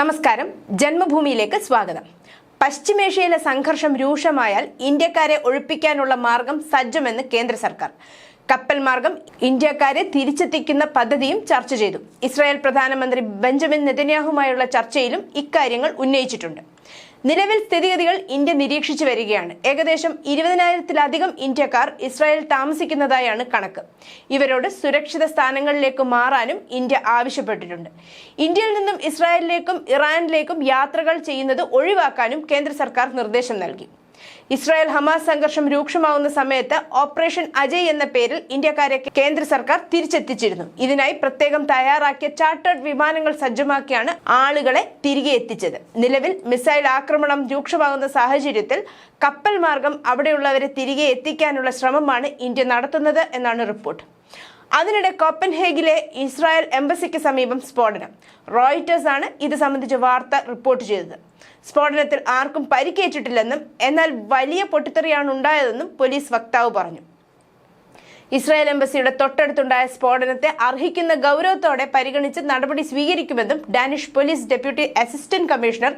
നമസ്കാരം. ജന്മഭൂമിയിലേക്ക് സ്വാഗതം. പശ്ചിമേഷ്യയിലെ സംഘർഷം രൂക്ഷമായാൽ ഇന്ത്യക്കാരെ ഒഴിപ്പിക്കാനുള്ള മാർഗം സജ്ജമെന്ന് കേന്ദ്ര സർക്കാർ. കപ്പൽ മാർഗം ഇന്ത്യക്കാരെ തിരിച്ചെത്തിക്കുന്ന പദ്ധതിയും ചർച്ച ചെയ്തു. ഇസ്രായേൽ പ്രധാനമന്ത്രി ബെഞ്ചമിൻ നെതന്യാഹുമായുള്ള ചർച്ചയിലും ഇക്കാര്യങ്ങൾ ഉന്നയിച്ചിട്ടുണ്ട്. നിലവിൽ സ്ഥിതിഗതികൾ ഇന്ത്യ നിരീക്ഷിച്ചു വരികയാണ്. ഏകദേശം ഇരുപതിനായിരത്തിലധികം ഇന്ത്യക്കാർ ഇസ്രായേൽ താമസിക്കുന്നതായാണ് കണക്ക്. ഇവരോട് സുരക്ഷിത സ്ഥാനങ്ങളിലേക്ക് മാറാനും ഇന്ത്യ ആവശ്യപ്പെട്ടിട്ടുണ്ട്. ഇന്ത്യയിൽ നിന്നും ഇസ്രായേലിലേക്കും ഇറാനിലേക്കും യാത്രകൾ ചെയ്യുന്നത് ഒഴിവാക്കാനും കേന്ദ്ര സർക്കാർ നിർദ്ദേശം നൽകി. ഇസ്രായേൽ ഹമാസ് സംഘർഷം രൂക്ഷമാവുന്ന സമയത്ത് ഓപ്പറേഷൻ അജയ് എന്ന പേരിൽ ഇന്ത്യക്കാരെ കേന്ദ്ര സർക്കാർ തിരിച്ചെത്തിച്ചിരുന്നു. ഇതിനായി പ്രത്യേകം തയ്യാറാക്കിയ ചാർട്ടേഡ് വിമാനങ്ങൾ സജ്ജമാക്കിയാണ് ആളുകളെ തിരികെ എത്തിച്ചത്. നിലവിൽ മിസൈൽ ആക്രമണം രൂക്ഷമാകുന്ന സാഹചര്യത്തിൽ കപ്പൽ മാർഗം അവിടെയുള്ളവരെ തിരികെ എത്തിക്കാനുള്ള ശ്രമമാണ് ഇന്ത്യ നടത്തുന്നത് എന്നാണ് റിപ്പോർട്ട്. അതിനിടെ കോപ്പൻഹേഗിലെ ഇസ്രായേൽ എംബസിക്ക് സമീപം സ്ഫോടനം. റോയിറ്റേഴ്സ് ആണ് ഇത് സംബന്ധിച്ച വാർത്ത റിപ്പോർട്ട് ചെയ്തത്. സ്ഫോടനത്തിൽ ആർക്കും പരിക്കേറ്റിട്ടില്ലെന്നും എന്നാൽ വലിയ പൊട്ടിത്തെറിയാണ് ഉണ്ടായതെന്നും പോലീസ് വക്താവ് പറഞ്ഞു. ഇസ്രായേൽ എംബസിയുടെ തൊട്ടടുത്തുണ്ടായ സ്ഫോടനത്തെ അർഹിക്കുന്ന ഗൗരവത്തോടെ പരിഗണിച്ച് നടപടി സ്വീകരിക്കുമെന്നും Danish police deputy assistant commissioner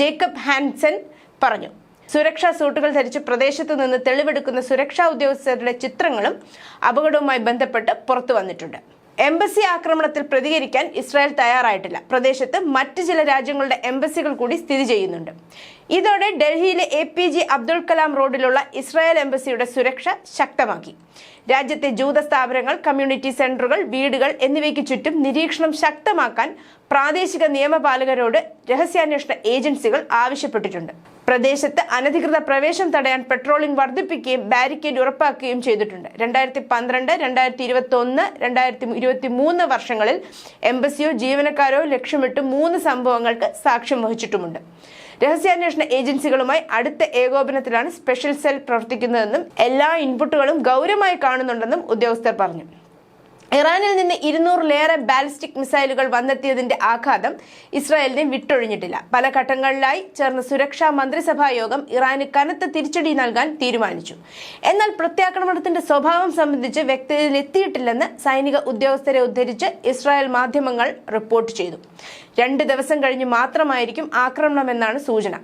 Jacob Hansen പറഞ്ഞു. സുരക്ഷാ സൂട്ടുകൾ ധരിച്ച് പ്രദേശത്ത് നിന്ന് തെളിവെടുക്കുന്ന സുരക്ഷാ ഉദ്യോഗസ്ഥരുടെ ചിത്രങ്ങളും അപകടവുമായി ബന്ധപ്പെട്ട് പുറത്തു വന്നിട്ടുണ്ട്. എംബസി ആക്രമണത്തിൽ പ്രതികരിക്കാൻ ഇസ്രായേൽ തയ്യാറായിട്ടില്ല. പ്രദേശത്ത് മറ്റ് ചില രാജ്യങ്ങളുടെ എംബസികൾ കൂടി സ്ഥിതി ചെയ്യുന്നുണ്ട്. ഇതോടെ ഡൽഹിയിലെ A P J Abdul Kalam റോഡിലുള്ള ഇസ്രായേൽ എംബസിയുടെ സുരക്ഷ ശക്തമാക്കി. രാജ്യത്തെ ജൂത സ്ഥാപനങ്ങൾ കമ്മ്യൂണിറ്റി സെന്ററുകൾ വീടുകൾ എന്നിവയ്ക്ക് ചുറ്റും നിരീക്ഷണം ശക്തമാക്കാൻ പ്രാദേശിക നിയമപാലകരോട് രഹസ്യാന്വേഷണ ഏജൻസികൾ ആവശ്യപ്പെട്ടിട്ടുണ്ട്. പ്രദേശത്ത് അനധികൃത പ്രവേശം തടയാൻ പെട്രോളിംഗ് വർദ്ധിപ്പിക്കുകയും ബാരിക്കേഡ് ഉറപ്പാക്കുകയും ചെയ്തിട്ടുണ്ട്. രണ്ടായിരത്തി പന്ത്രണ്ട് രണ്ടായിരത്തി ഇരുപത്തി ഒന്ന് രണ്ടായിരത്തി ഇരുപത്തി മൂന്ന് വർഷങ്ങളിൽ എംബസിയോ ജീവനക്കാരോ ലക്ഷ്യമിട്ട് മൂന്ന് സംഭവങ്ങൾക്ക് സാക്ഷ്യം വഹിച്ചിട്ടുമുണ്ട്. രഹസ്യാന്വേഷണ ഏജൻസികളുമായി അടുത്ത ഏകോപനത്തിലാണ് സ്പെഷ്യൽ സെൽ പ്രവർത്തിക്കുന്നതെന്നും എല്ലാ ഇൻപുട്ടുകളും ഗൗരവമായി കാണുന്നുണ്ടെന്നും ഉദ്യോഗസ്ഥർ പറഞ്ഞു. ഇറാനിൽ നിന്ന് ഇരുന്നൂറിലേറെ ബാലിസ്റ്റിക് മിസൈലുകൾ വന്നെത്തിയതിന്റെ ആഘാതം ഇസ്രായേലിനെ വിട്ടൊഴിഞ്ഞിട്ടില്ല. പല ഘട്ടങ്ങളിലായി ചേർന്ന സുരക്ഷാ മന്ത്രിസഭാ യോഗം ഇറാന് കനത്ത തിരിച്ചടി നൽകാൻ തീരുമാനിച്ചു. എന്നാൽ പ്രത്യാക്രമണത്തിന്റെ സ്വഭാവം സംബന്ധിച്ച് വ്യക്തതയിലെത്തിയിട്ടില്ലെന്ന് സൈനിക ഉദ്യോഗസ്ഥരെ ഉദ്ധരിച്ച് ഇസ്രായേൽ മാധ്യമങ്ങൾ റിപ്പോർട്ട് ചെയ്തു. രണ്ട് ദിവസം കഴിഞ്ഞ് മാത്രമായിരിക്കും ആക്രമണമെന്നാണ് സൂചന.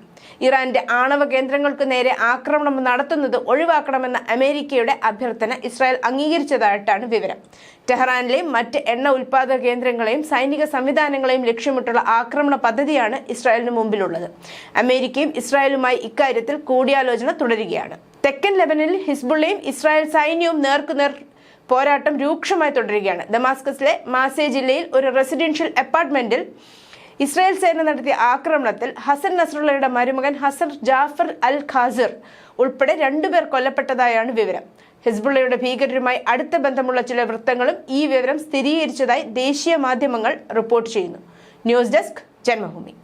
ഇറാന്റെ ആണവ കേന്ദ്രങ്ങൾക്ക് നേരെ ആക്രമണം നടത്തുന്നത് ഒഴിവാക്കണമെന്ന അമേരിക്കയുടെ അഭ്യർത്ഥന ഇസ്രായേൽ അംഗീകരിച്ചതായിട്ടാണ് വിവരം. ടെഹ്റാനിലെയും മറ്റ് എണ്ണ ഉൽപാദക കേന്ദ്രങ്ങളെയും സൈനിക സംവിധാനങ്ങളെയും ലക്ഷ്യമിട്ടുള്ള ആക്രമണ പദ്ധതിയാണ് ഇസ്രായേലിന് മുമ്പിലുള്ളത്. അമേരിക്കയും ഇസ്രായേലുമായി ഇക്കാര്യത്തിൽ കൂടിയാലോചന തുടരുകയാണ്. തെക്കൻ ലെബനിൽ ഹിസ്ബുള്ളയും ഇസ്രായേൽ സൈന്യവും നേർക്കുനേർ പോരാട്ടം രൂക്ഷമായി തുടരുകയാണ്. ദമാസ്കസിലെ മാസേ ജില്ലയിൽ ഒരു റെസിഡൻഷ്യൽ അപ്പാർട്ട്മെന്റിൽ ഇസ്രായേൽ സേന നടത്തിയ ആക്രമണത്തിൽ ഹസൻ നസ്രുള്ളയുടെ മരുമകൻ ഹസൻ ജാഫർ അൽ ഖാസിർ ഉൾപ്പെടെ രണ്ടുപേർ കൊല്ലപ്പെട്ടതായാണ് വിവരം. ഹിസ്ബുള്ളയുടെ ഭീകരരുമായി അടുത്ത ബന്ധമുള്ള ചില വൃത്തങ്ങളും ഈ വിവരം സ്ഥിരീകരിച്ചതായി ദേശീയ മാധ്യമങ്ങൾ റിപ്പോർട്ട് ചെയ്യുന്നു. News desk Janmabhumi.